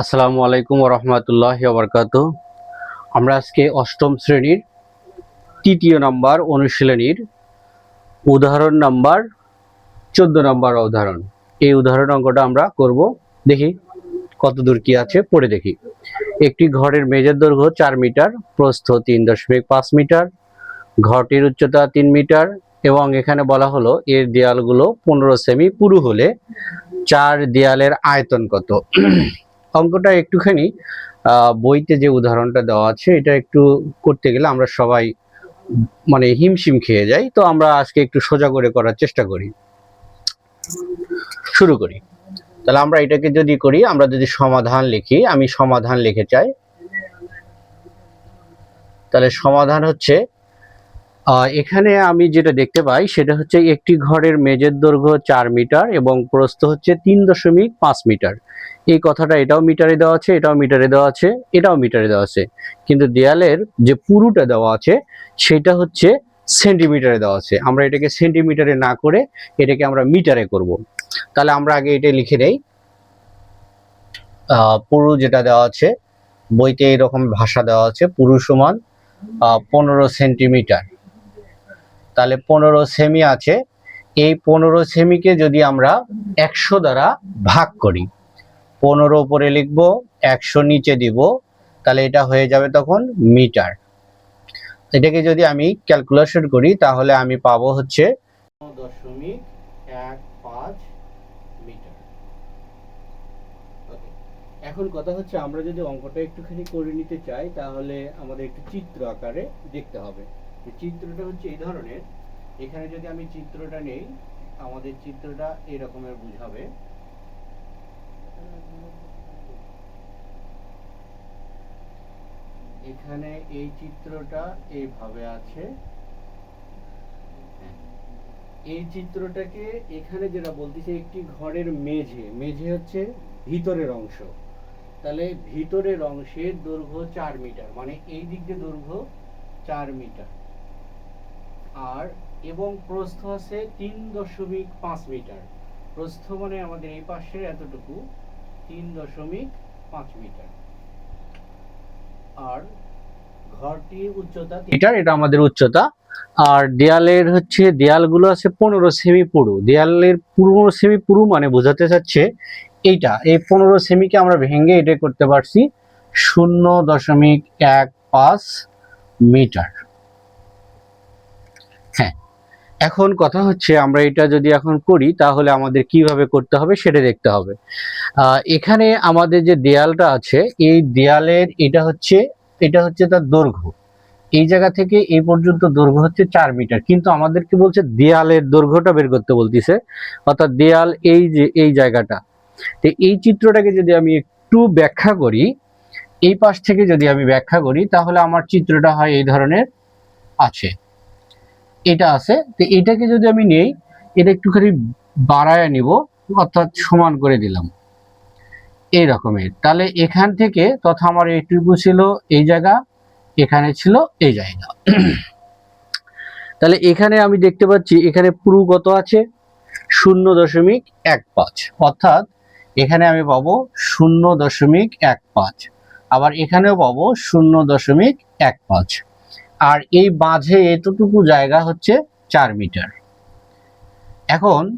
আসসালামু আলাইকুম রহমতুল্লাহ বরকাত আমরা আজকে অষ্টম শ্রেণির তৃতীয় নাম্বার অনুশীলনীর উদাহরণ নাম্বার, চোদ্দ নাম্বার উদাহরণ। এই উদাহরণ অঙ্কটা আমরা করব। দেখি কত দূর কি আছে, পড়ে দেখি। একটি ঘরের মেজের দৈর্ঘ্য চার মিটার, প্রস্থ তিন দশমিক পাঁচ মিটার, ঘরটির উচ্চতা তিন মিটার এবং এখানে বলা হলো এর দেয়ালগুলো পনেরো সেমি পুরু হলে চার দেয়ালের আয়তন কত। অঙ্কটা একটুখানি বইতে যে উদাহরণটা দেওয়া আছে, এটা একটু করতে গেলে আমরা সবাই মানে হিমশিম খেয়ে যাই। তো আমরা আজকে একটু সোজা করে করার চেষ্টা করি। শুরু করি। তাহলে আমরা এটাকে যদি করি, আমরা যদি সমাধান লিখি, আমি সমাধান লিখে চাই। তাহলে সমাধান হচ্ছে এখানে আমি যেটা দেখতে পাই সেটা হচ্ছে একটি ঘরের মেজের দৈর্ঘ্য চার মিটার এবং প্রস্থ হচ্ছে তিন দশমিক পাঁচ মিটার। এই কথাটা এটাও মিটারে দেওয়া আছে, এটাও মিটারে দেওয়া আছে, এটাও মিটারে দেওয়া আছে। কিন্তু দেয়ালের যে পুরুটা দেওয়া আছে সেটা হচ্ছে সেন্টিমিটারে দেওয়া আছে। আমরা এটাকে সেন্টিমিটারে না করে এটাকে আমরা মিটারে করব। তাহলে আমরা আগে এটা লিখে নেই। পুরু যেটা দেওয়া আছে, বইতে এরকম ভাষা দেওয়া আছে, পুরু সমান পনেরো সেন্টিমিটার। তাহলে পনেরো সেমি আছে। এই পনেরো সেমিকে যদি আমরা একশো দ্বারা ভাগ করি, পনেরো উপরে লিখব, একশো নিচে দিব, তাহলে এটা হয়ে যাবে তখন মিটার। এটাকে যদি আমি ক্যালকুলেশন করি, তাহলে আমি পাবো হচ্ছে দশমিক এক পাঁচ মিটার। এখন কথা হচ্ছে, আমরা যদি অঙ্কটা একটুখানি করে নিতে চাই, তাহলে আমাদের একটু চিত্র আকারে দেখতে হবে। এই চিত্রটা হচ্ছে এই ধরনের, এখানে যদি আমি চিত্রটা নেই, আমাদের চিত্রটা এই রকমের বুঝাবে। এখানে এই চিত্রটা এইভাবে আছে। হ্যাঁ। এই চিত্রটাকে এখানে যেটা বলতেছে, একটি ঘরের মেঝে। মেঝে হচ্ছে ভিতরের অংশ। তাহলে ভিতরের অংশের দৈর্ঘ্য চার মিটার মানে এই দিক দিয়ে দৈর্ঘ্য চার মিটার। আর এবং প্রস্থ আছে তিন দশমিক পাঁচ মিটার। প্রস্থ মানে আমাদের এই পাশে এতটুকু, তিন দশমিক পাঁচ মিটার। আর ঘরটির উচ্চতা মিটার, এটা আমাদের উচ্চতা। আর দেয়ালের হচ্ছে, দেয়ালগুলো আছে পনেরো সেমি পুরু। দেয়ালের পনেরো সেমি পুরু মানে বোঝাতে চাচ্ছে এইটা। এই পনেরো সেমিকে আমরা ভেঙে এটা করতে পারছি শূন্য দশমিক এক পাঁচ মিটার। এখন কথা হচ্ছে, আমরা এটা যদি এখন করি, তাহলে আমাদের কীভাবে করতে হবে সেটা দেখতে হবে। এখানে আমাদের যে দেয়ালটা আছে, এই দেয়ালের এটা হচ্ছে এটা হচ্ছে তার দৈর্ঘ্য। এই জায়গা থেকে এই পর্যন্ত দৈর্ঘ্য হচ্ছে চার মিটার। কিন্তু আমাদেরকে বলছে? দেয়ালের দৈর্ঘ্যটা বের করতে বলতিছে। অর্থাৎ দেয়াল এই যে, এই জায়গাটা। তো এই চিত্রটাকে যদি আমি একটু ব্যাখ্যা করি, এই পাশ থেকে যদি আমি ব্যাখ্যা করি, তাহলে আমার চিত্রটা হয় এই ধরনের আছে। এটা আছে, তো এটাকে যদি আমি নেই, এটা একটুখানি বাড়ায় নিব, অর্থাৎ সমান করে দিলাম। এই রকমের। তাহলে এখান থেকে তথা আমার এইটুকু ছিল এই জায়গা, এখানে ছিল এই জায়গা। তাহলে এখানে আমি দেখতে পাচ্ছি, এখানে পুরু কত আছে? শূন্য দশমিক এক পাঁচ। অর্থাৎ এখানে আমি পাবো শূন্য দশমিক এক পাঁচ। আবার এখানেও পাবো শূন্য দশমিক এক পাঁচ। আর এই মাঝে এতটুকু জায়গা হচ্ছে চার মিটার। এখন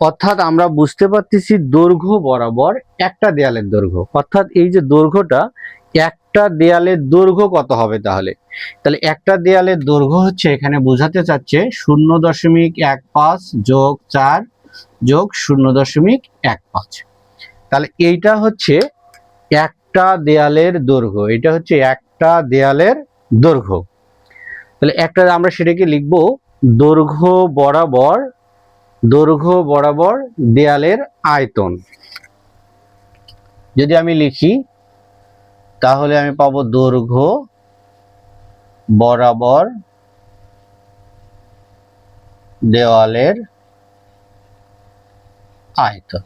অর্থাৎ আমরা বুঝতে পারতেছি দৈর্ঘ্য বরাবর একটা দেয়ালের দৈর্ঘ্য। অর্থাৎ এই যে দৈর্ঘ্যটা, একটা দেয়ালের দৈর্ঘ্য কত হবে তাহলে? তাহলে একটা দেয়ালের দৈর্ঘ্য হচ্ছে, এখানে বোঝাতে চাচ্ছে শূন্য দশমিক এক পাঁচ যোগ চার যোগ শূন্য দশমিক এক পাঁচ। তাহলে এইটা হচ্ছে একটা দেয়ালের দৈর্ঘ্য, এটা হচ্ছে একটা দেয়ালের দৈর্ঘ্য। তাহলে একটা আমরা সেটাকে লিখব দৈর্ঘ্য বরাবর দৈর্ঘ্য বরাবর দেয়ালের আয়তন। যদি আমি লিখি, তাহলে আমি পাবো দৈর্ঘ্য বরাবর দেওয়ালের আয়তন।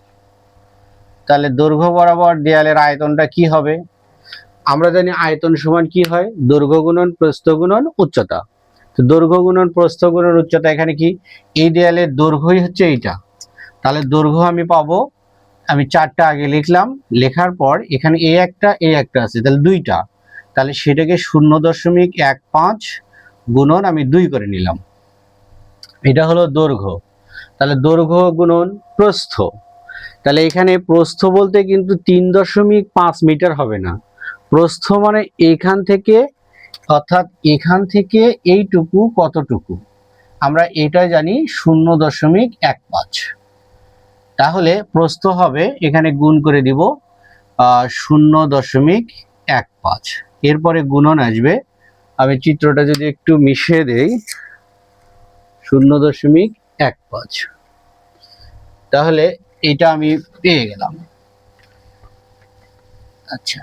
তাহলে দৈর্ঘ্য বরাবর দেয়ালের আয়তনটা কি হবে? আমরা জানি আয়তন সমান কি হয়? দৈর্ঘ্য গুণন প্রস্থ গুণন উচ্চতা। তো দৈর্ঘ্য গুণন প্রস্থ গুণন উচ্চতা এখানে কি? এই দেয়ালের দৈর্ঘ্যই হচ্ছে এইটা। তাহলে দৈর্ঘ্য আমি পাবো, আমি চারটা আগে লিখলাম, লেখার পর এখানে এ একটা এ একটা আছে, তাহলে দুইটা। তাহলে সেটাকে শূন্য দশমিক এক পাঁচ গুণন আমি দুই করে নিলাম। এটা হলো দৈর্ঘ্য। তাহলে দৈর্ঘ্য গুণন, প্রস্থ। তাহলে এখানে প্রস্থ বলতে কিন্তু তিন দশমিক পাঁচ মিটার হবে না। প্রস্থ মানে এখান থেকে, অর্থাৎ এখান থেকে এইটুকু কতটুকু? আমরা এটা জানি শূন্য দশমিক এক পাঁচ। তাহলে প্রস্থ হবে, এখানে গুণ করে দিব শূন্য দশমিক এক পাঁচ। এরপরে গুণন আসবে। আমি চিত্রটা যদি একটু মিশিয়ে দেই, শূন্য দশমিক এক পাঁচ। তাহলে এটা আমি পেয়ে গেলাম। আচ্ছা।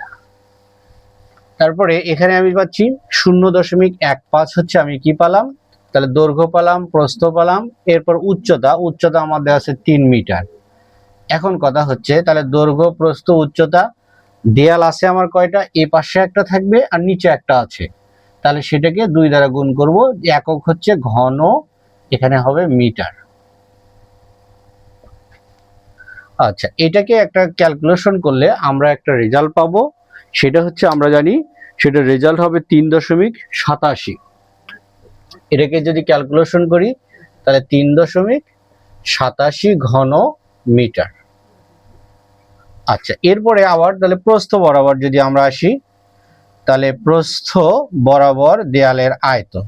তারপরে এখানে আমি পাচ্ছি শূন্য দশমিক এক পাঁচ হচ্ছে আমি কি পালাম? তাহলে দৈর্ঘ্য পালাম, প্রস্থ পালাম, এরপর উচ্চতা উচ্চতা আমাদের আছে তিন মিটার। এখন কথা হচ্ছে, তাহলে দৈর্ঘ্য, প্রস্থ, উচ্চতা, দেয়াল আছে আমার কয়টা? এ পাশে একটা থাকবে আর নিচে একটা আছে। তাহলে সেটাকে দুই দ্বারা গুণ করব, একক হচ্ছে ঘন, এখানে হবে মিটার। আচ্ছা এটাকে একটা ক্যালকুলেশন করলে আমরা একটা রেজাল্ট পাবো। সেটা হচ্ছে আমরা জানি সেটা রেজাল্ট হবে তিন দশমিক সাতাশি। এটাকে যদি ক্যালকুলেশন করি, তাহলে তিন দশমিক সাতাশি ঘন মিটার। আচ্ছা এরপরে আবার তাহলে প্রস্থ বরাবর যদি আমরা আসি, তাহলে প্রস্থ বরাবর দেয়ালের আয়তন।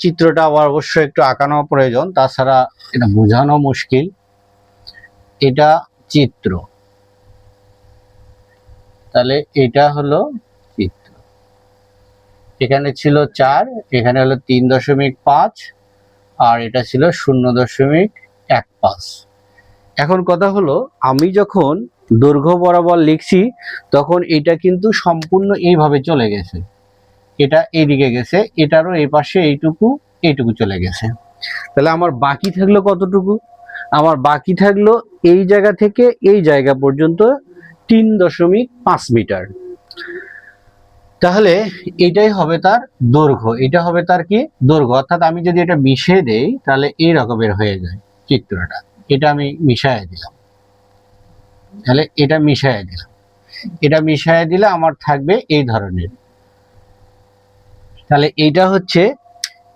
চিত্রটা আবার অবশ্যই একটু আঁকানো প্রয়োজন, তাছাড়া এটা বোঝানো মুশকিল। এটা চিত্র। তাহলে এটা হলো চিত্র এখানে ছিল চার, এখানে হলো তিন দশমিক পাঁচ, আর এটা ছিল শূন্য দশমিক এক পাঁচ। এখন কথা হলো, আমি যখন দৈর্ঘ্য বরাবর লিখছি, তখন এটা কিন্তু সম্পূর্ণ এইভাবে চলে গেছে। এটা এইদিকে গেছে, এটারও এই পাশে এইটুকু এইটুকু চলে গেছে। তাহলে আমার বাকি থাকল কতটুকু? আমার বাকি থাকল এই জায়গা থেকে এই জায়গা পর্যন্ত তিন দশমিক পাঁচ মিটার। তাহলে এটাই হবে তার দৈর্ঘ্য। এটা হবে তার কি? দৈর্ঘ্য। অর্থাৎ আমি যদি এটা মিশিয়ে দেই, তাহলে এই রকমের হয়ে যায় চিত্রটা। এটা আমি মিশায় দিলাম। তাহলে এটা মিশায় দিলাম। এটা মিশায় দিলে আমার থাকবে এই ধরনের। তাহলে এটা হচ্ছে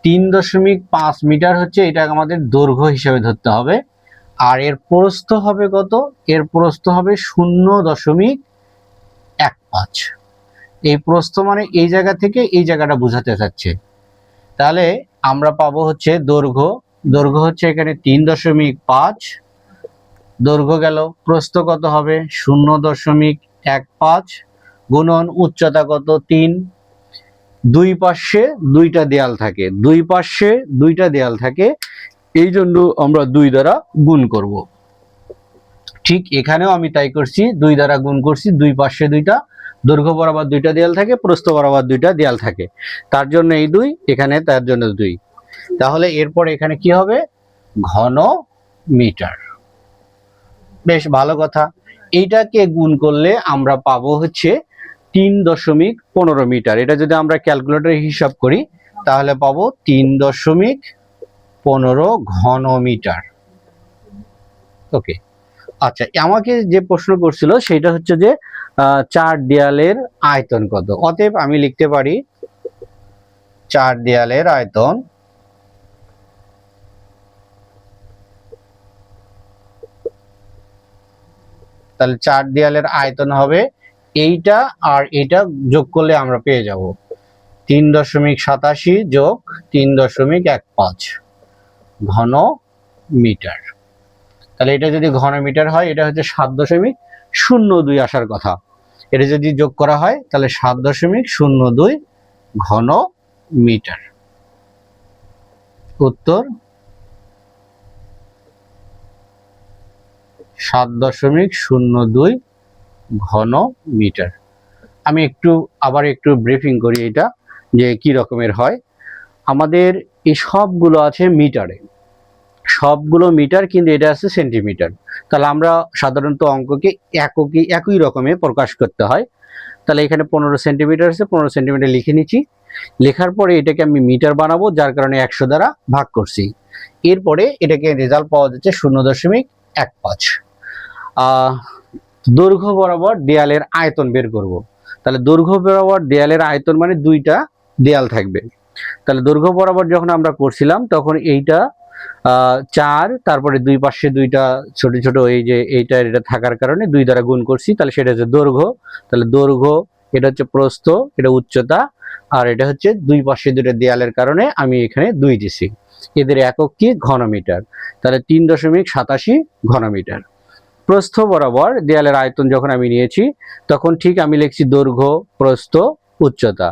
তিন দশমিক পাঁচ মিটার হচ্ছে এটা আমাদের দৈর্ঘ্য হিসেবে ধরতে হবে। আর এর প্রস্থ হবে কত? এর প্রস্থ হবে শূন্য দশমিক এক পাঁচ। এই প্রস্থ মানে এই জায়গা থেকে এই জায়গাটা বোঝাতে চাচ্ছে। তাহলে আমরা পাবো হচ্ছে দৈর্ঘ্য। দৈর্ঘ্য হচ্ছে এখানে তিন দশমিক পাঁচ। দৈর্ঘ্য গেল। প্রস্থ কত হবে? শূন্য দশমিক এক পাঁচ। গুণন উচ্চতা কত? তিন। দুই পাশে দুইটা দেয়াল থাকে। দুই পাশে দুইটা দেয়াল থাকে। এই জন্য আমরা দুই দ্বারা গুণ করব। ঠিক এখানেও আমি তাই করছি, দুই দ্বারা গুণ করছি, দুই পাশে দুইটা, দৈর্ঘ্য বরাবর দুইটা দেয়াল থাকে, প্রস্থ বরাবর দুইটা দেয়াল থাকে। তার জন্য এই দুই, এখানে তার জন্য দুই। তাহলে এরপর এখানে কি হবে? ঘন মিটার। বেশ, ভালো কথা। এইটাকে গুণ করলে আমরা পাবো হচ্ছে তিন দশমিক পনেরো মিটার। এটা যদি আমরা ক্যালকুলেটরে হিসাব করি, তাহলে পাবো তিন দশমিক পনেরো ঘন মিটার ওকে আচ্ছা আমাকে যে প্রশ্ন করছিল সেটা হচ্ছে যে চার দেয়ালের আয়তন কত? অতএব আমি লিখতে পারি, চার দেয়ালের আয়তন তাহলে চার দেয়ালের আয়তন হবে এইটা আর এটা যোগ করলে আমরা পেয়ে যাব। তিন দশমিক সাতাশি যোগ তিন দশমিক এক পাঁচ। ঘন মিটার তাহলে এটা যদি ঘন মিটার হয়, এটা হচ্ছে সাত দশমিক শূন্য দুই আসার কথা। এটা যদি যোগ করা হয়, তাহলে সাত দশমিক শূন্য দুই ঘন মিটার উত্তর? সাত দশমিক শূন্য দুই ঘন মিটার আমি একটু, আবার একটু ব্রিফিং করি এটা, যে কি রকমের হয়। আমাদের এই সবগুলো আছে মিটারে। সবগুলো মিটার কিন্তু এটা আছে সেন্টিমিটার। তাহলে আমরা সাধারণত অঙ্ককে এককে, একই রকমে প্রকাশ করতে হয়। তাহলে এখানে পনেরো সেন্টিমিটার আছে, পনেরো সেন্টিমিটার লিখে নিচ্ছি। লেখার পরে এটাকে আমি মিটার বানাবো, যার কারণে একশো দ্বারা ভাগ করছি। এরপরে এটাকে রেজাল্ট পাওয়া যাচ্ছে শূন্য দশমিক এক পাঁচ। দৈর্ঘ্য বরাবর দেয়ালের আয়তন বের করব। তাহলে দৈর্ঘ্য বরাবর দেয়ালের আয়তন মানে দুইটা দেয়াল থাকবে। তাহলে দৈর্ঘ্য বরাবর যখন আমরা করছিলাম, তখন এইটা চার, তারপরে দুই পাশে দুইটা ছোট ছোট এই যে এইটা এটা থাকার কারণে দুই দ্বারা গুণ করছি। তাহলে সেটা হচ্ছে দৈর্ঘ্য। তাহলে দৈর্ঘ্য, এটা হচ্ছে প্রস্থ, এটা উচ্চতা, আর এটা হচ্ছে দুই পাশে দুটো দেয়ালের কারণে আমি এখানে দুই দিছি। এদের একক কি? ঘনমিটার। তাহলে তিন দশমিক সাতাশি ঘনমিটার। প্রস্থ বরাবর দেয়ালের আয়তন যখন আমি নিয়েছি, তখন ঠিক আমি লিখছি দৈর্ঘ্য, প্রস্থ উচ্চতা।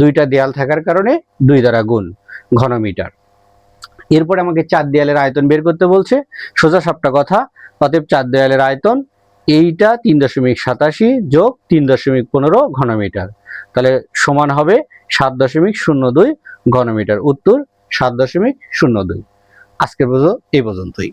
দুইটা দেয়াল থাকার কারণে দুই দ্বারা গুণ ঘনমিটার। এরপরে আমাকে চার দেয়ালের আয়তন বের করতে বলছে। সোজা সাপটা কথা, অতএব চার দেয়ালের আয়তন এইটা তিন দশমিক সাতাশি যোগ তিন দশমিক পনেরো ঘনমিটার। তাহলে সমান হবে সাত দশমিক শূন্য দুই ঘনমিটার, উত্তর সাত দশমিক শূন্য দুই। আজকের পর্যন্ত এই পর্যন্তই।